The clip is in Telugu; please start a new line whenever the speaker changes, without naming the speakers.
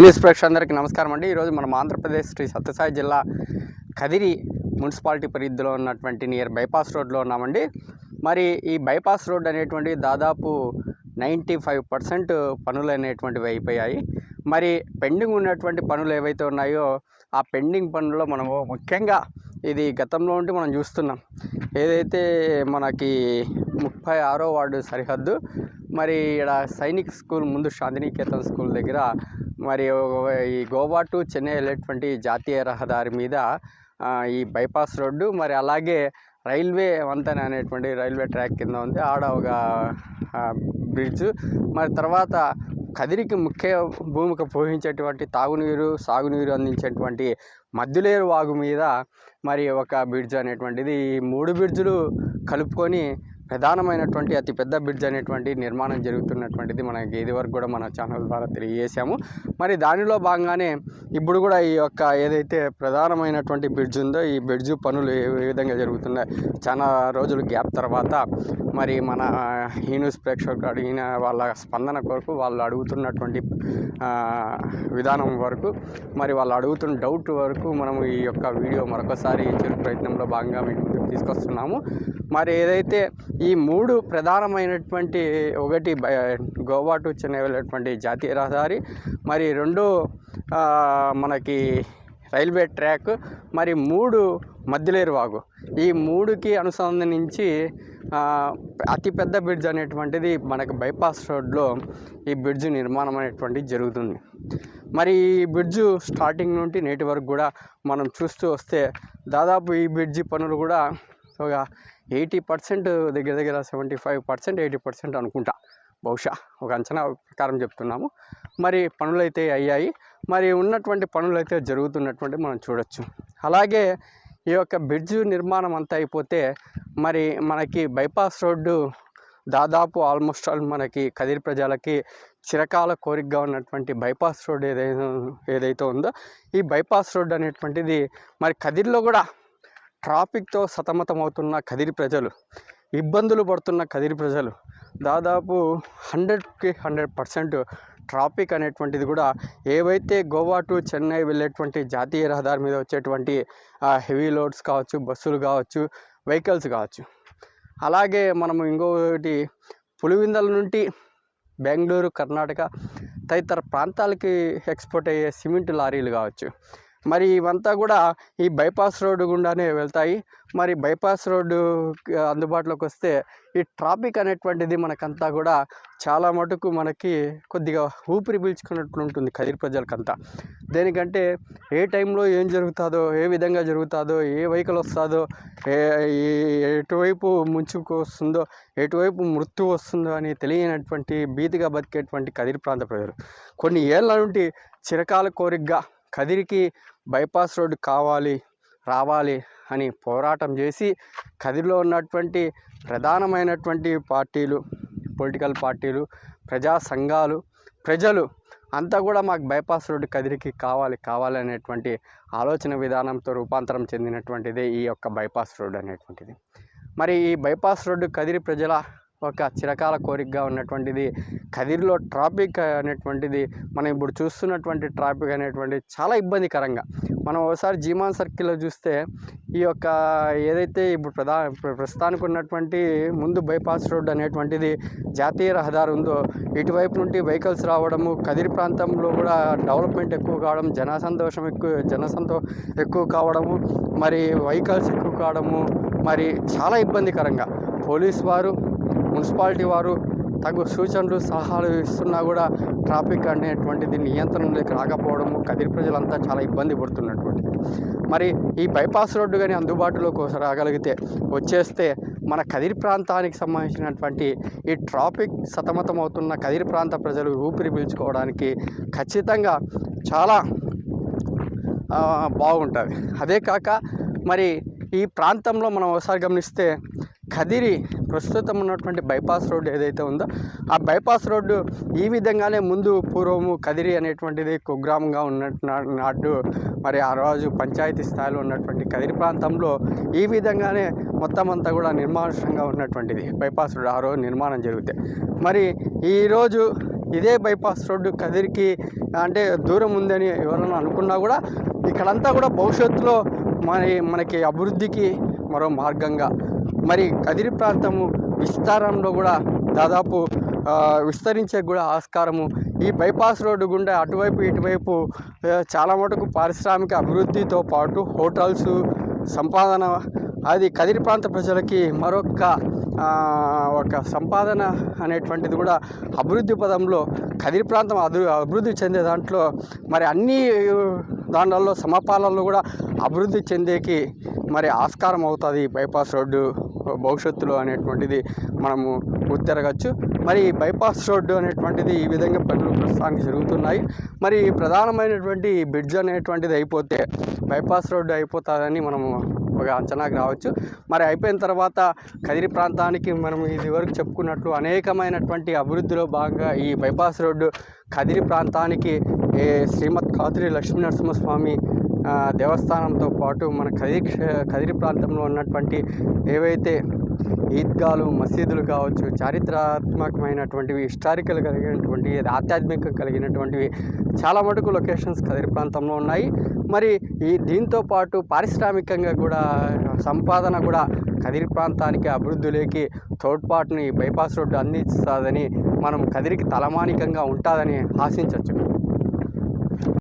న్యూస్ ప్రేక్షకులందరికీ నమస్కారం అండి. ఈరోజు మనం ఆంధ్రప్రదేశ్ శ్రీ సత్యసాయి జిల్లా కదిరి మున్సిపాలిటీ పరిధిలో ఉన్నటువంటి నియర్ బైపాస్ రోడ్లో ఉన్నామండి. మరి ఈ బైపాస్ రోడ్ అనేటువంటి దాదాపు నైంటీ ఫైవ్ పర్సెంట్ పనులు అనేటువంటివి అయిపోయాయి. మరి పెండింగ్ ఉన్నటువంటి పనులు ఏవైతే ఉన్నాయో ఆ పెండింగ్ పనుల్లో మనము ముఖ్యంగా ఇది గతంలో ఉంటే మనం చూస్తున్నాం. ఏదైతే మనకి ముప్పై ఆరో వార్డు సరిహద్దు మరి ఇక్కడ సైనిక్ స్కూల్ ముందు శాంతినికేతన్ స్కూల్ దగ్గర మరి ఈ గోవా టు చెన్నై వెళ్ళేటువంటి జాతీయ రహదారి మీద ఈ బైపాస్ రోడ్డు మరి అలాగే రైల్వే వంతెన అనేటువంటి రైల్వే ట్రాక్ కింద ఉంది. ఆడ ఒక బ్రిడ్జ్. మరి తర్వాత కదిరికి ముఖ్య భూమిక పోషించేటువంటి తాగునీరు సాగునీరు అందించేటువంటి మద్దులేరు వాగు మీద మరి ఒక బ్రిడ్జ్ అనేటువంటిది. ఈ మూడు బ్రిడ్జులు కలుపుకొని ప్రధానమైనటువంటి అతిపెద్ద బ్రిడ్జ్ అనేటువంటి నిర్మాణం జరుగుతున్నటువంటిది మనకి ఇది వరకు కూడా మన ఛానల్ ద్వారా తెలియజేశాము. మరి దానిలో భాగంగానే ఇప్పుడు కూడా ఈ యొక్క ఏదైతే ప్రధానమైనటువంటి బ్రిడ్జ్ ఉందో ఈ బ్రిడ్జ్ పనులు ఏ విధంగా జరుగుతున్నాయి? చాలా రోజులు గ్యాప్ తర్వాత మరి మన ఈ న్యూస్ ప్రేక్షకులు అడిగిన వాళ్ళ స్పందన కొరకు వాళ్ళు అడుగుతున్నటువంటి విధానం వరకు మరి వాళ్ళు అడుగుతున్న డౌట్ వరకు మనం ఈ యొక్క వీడియో మరొకసారి చిరు ప్రయత్నంలో భాగంగా మీకు తీసుకొస్తున్నాము. మరి ఏదైతే ఈ మూడు ప్రధానమైనటువంటి ఒకటి బై- గోవా టు చెన్నై వెళ్ళేటువంటి జాతీయ రహదారి మరి రెండు మనకి రైల్వే ట్రాక్ మరి మూడు మధ్యలేరు వాగు. ఈ మూడుకి అనుసంధానించి అతిపెద్ద బ్రిడ్జ్ అనేటువంటిది మనకు బైపాస్ రోడ్లో ఈ బ్రిడ్జ్ నిర్మాణం అనేటువంటిది జరుగుతుంది. మరి ఈ బ్రిడ్జ్ స్టార్టింగ్ నుండి నేటి వరకు కూడా మనం చూస్తూ వస్తే దాదాపు ఈ బ్రిడ్జి పనులు కూడా ఒక ఎయిటీ పర్సెంట్ దగ్గర దగ్గర seventy five percent eighty percent అనుకుంటా. బహుశా ఒక అంచనా ప్రకారం చెప్తున్నాము. మరి పనులైతే అయ్యాయి. మరి ఉన్నటువంటి పనులైతే జరుగుతున్నటువంటి మనం చూడొచ్చు. అలాగే ఈ యొక్క బ్రిడ్జ్ నిర్మాణం అంతా అయిపోతే మరి మనకి బైపాస్ రోడ్డు దాదాపు ఆల్మోస్ట్ ఆల్ మనకి కదిరి ప్రజలకి చిరకాల కోరికగా ఉన్నటువంటి బైపాస్ రోడ్ ఏదైతే ఏదైతే ఉందో ఈ బైపాస్ రోడ్ అనేటువంటిది మరి కదిరిలో కూడా ట్రాఫిక్తో సతమతమవుతున్న కదిరి ప్రజలు ఇబ్బందులు పడుతున్న కదిరి ప్రజలు దాదాపు హండ్రెడ్కి హండ్రెడ్ పర్సెంట్ ట్రాఫిక్ అనేటువంటిది కూడా ఏవైతే గోవా టు చెన్నై వెళ్ళేటువంటి జాతీయ రహదారి మీద వచ్చేటువంటి హెవీ లోడ్స్ కావచ్చు బస్సులు కావచ్చు వెహికల్స్ కావచ్చు. అలాగే మనము ఇంకొకటి పులివిందల నుండి బెంగళూరు కర్ణాటక తదితర ప్రాంతాలకి ఎక్స్పోర్ట్ అయ్యే సిమెంట్ లారీలు కావచ్చు. మరి ఇవంతా కూడా ఈ బైపాస్ రోడ్డు గుండానే వెళ్తాయి. మరి బైపాస్ రోడ్డు అందుబాటులోకి వస్తే ఈ ట్రాఫిక్ అనేటువంటిది మనకంతా కూడా చాలా మటుకు మనకి కొద్దిగా ఊపిరి పీల్చుకున్నట్లు ఉంటుంది కదిరి ప్రజలకంతా. దేనికంటే ఏ టైంలో ఏం జరుగుతుందో ఏ విధంగా జరుగుతుందో ఏ వెహికల్ వస్తుందో ఏ ఎటువైపు ముంచుకు వస్తుందో ఎటువైపు మృత్యు వస్తుందో అని తెలియనటువంటి భీతిగా బతికేటువంటి కదిరి ప్రాంత ప్రజలు. కొన్ని ఏళ్ళ నుండి చిరకాల కోరికగా కదిరికి బైపాస్ రోడ్డు కావాలి రావాలి అని పోరాటం చేసి కదిరిలో ఉన్నటువంటి ప్రధానమైనటువంటి పార్టీలు పొలిటికల్ పార్టీలు ప్రజా సంఘాలు ప్రజలు అంతా కూడా మాకు బైపాస్ రోడ్డు కదిరికి కావాలి కావాలి అనేటువంటి ఆలోచన విధానంతో రూపాంతరం చెందినటువంటిదే ఈ యొక్క బైపాస్ రోడ్డు అనేటువంటిది. మరి ఈ బైపాస్ రోడ్డు కదిరి ప్రజల ఒక చిరకాల కోరికగా ఉన్నటువంటిది కదిరిలో ట్రాఫిక్ అనేటువంటిది మనం ఇప్పుడు చూస్తున్నటువంటి ట్రాఫిక్ అనేటువంటిది చాలా ఇబ్బందికరంగా. మనం ఒకసారి జీమాన్ సర్కిల్లో చూస్తే ఈ యొక్క ఏదైతే ఇప్పుడు ప్రధా ప్రస్తుతానికి ఉన్నటువంటి ముందు బైపాస్ రోడ్ అనేటువంటిది జాతీయ రహదారి ఉందో ఇటువైపు నుండి వెహికల్స్ రావడము కదిరి ప్రాంతంలో కూడా డెవలప్మెంట్ ఎక్కువ కావడం జనసంతోషం ఎక్కువ జనసంతో ఎక్కువ కావడము మరి వెహికల్స్ ఎక్కువ కావడము మరి చాలా ఇబ్బందికరంగా. పోలీస్ వారు మున్సిపాలిటీ వారు తగు సూచనలు సలహాలు ఇస్తున్నా కూడా ట్రాఫిక్ అనేటువంటిది నియంత్రణలోకి రాకపోవడము కదిరి ప్రజలంతా చాలా ఇబ్బంది పడుతున్నటువంటిది మరి ఈ బైపాస్ రోడ్డు కానీ అందుబాటులోకి రాగలిగితే వచ్చేస్తే మన కదిరి ప్రాంతానికి సంబంధించినటువంటి ఈ ట్రాఫిక్ సతమతమవుతున్న కదిరి ప్రాంత ప్రజలు ఊపిరి పీల్చుకోవడానికి ఖచ్చితంగా చాలా బాగుంటుంది. అదే కాక మరి ఈ ప్రాంతంలో మనం ఒకసారి గమనిస్తే కదిరి ప్రస్తుతం ఉన్నటువంటి బైపాస్ రోడ్డు ఏదైతే ఉందో ఆ బైపాస్ రోడ్డు ఈ విధంగానే ముందు పూర్వము కదిరి అనేటువంటిది కుగ్రామంగా ఉన్నట్టు నాడు మరి ఆ రోజు పంచాయతీ స్థాయిలో ఉన్నటువంటి కదిరి ప్రాంతంలో ఈ విధంగానే మొత్తం అంతా కూడా నిర్మానుషంగా ఉన్నటువంటిది బైపాస్ రోడ్ ఆ రోజు నిర్మాణం జరిగితే. మరి ఈరోజు ఇదే బైపాస్ రోడ్డు కదిరికి అంటే దూరం ఉందని ఎవరైనా అనుకున్నా కూడా ఇక్కడంతా కూడా భవిష్యత్తులో మరి మనకి అభివృద్ధికి మరో మార్గంగా మరి కదిరి ప్రాంతము విస్తారంలో కూడా దాదాపు విస్తరించే కూడా ఆస్కారము. ఈ బైపాస్ రోడ్డు గుండా అటువైపు ఇటువైపు చాలా మటుకు పారిశ్రామిక అభివృద్ధితో పాటు హోటల్స్ సంపాదన అది కదిరి ప్రాంత ప్రజలకి మరొక ఒక సంపాదన అనేటువంటిది కూడా అభివృద్ధి పదంలో కదిరి ప్రాంతం అభి అభివృద్ధి చెందే దాంట్లో మరి అన్ని దాంట్లో సమపాలల్లో కూడా అభివృద్ధి చెందేకి మరి ఆస్కారం అవుతుంది బైపాస్ రోడ్డు. భవిష్యత్తులో అనేటువంటిది మనము గుర్తెరగచ్చు. మరి బైపాస్ రోడ్డు అనేటువంటిది ఈ విధంగా పనులు ప్రస్తుతానికి జరుగుతున్నాయి. మరి ప్రధానమైనటువంటి బ్రిడ్జ్ అనేటువంటిది అయిపోతే బైపాస్ రోడ్డు అయిపోతుందని మనము ఒక అంచనాకు రావచ్చు. మరి అయిపోయిన తర్వాత కదిరి ప్రాంతానికి మనం ఇది వరకు చెప్పుకున్నట్లు అనేకమైనటువంటి అభివృద్ధిలో భాగంగా ఈ బైపాస్ రోడ్డు కదిరి ప్రాంతానికి ఏ శ్రీమద్ కాదిరి లక్ష్మీనరసింహస్వామి ఆ, దేవస్థానంతో పాటు మన కదిరి కదిరి ప్రాంతంలో ఉన్నటువంటి ఏవైతే ఈద్గాలు మసీదులు కావచ్చు చారిత్రాత్మకమైనటువంటివి హిస్టారికల్ కలిగినటువంటి ఆధ్యాత్మిక కలిగినటువంటివి చాలా మటుకు లొకేషన్స్ కదిరి ప్రాంతంలో ఉన్నాయి. మరి ఈ దీంతో పాటు పారిశ్రామికంగా కూడా సంపాదన కూడా కదిరి ప్రాంతానికి అభివృద్ధిలోకి తోడ్పాటుని బైపాస్ రోడ్డు అందిస్తుందని మనం కదిరికి తలమానికంగా ఉంటుందని ఆశించవచ్చు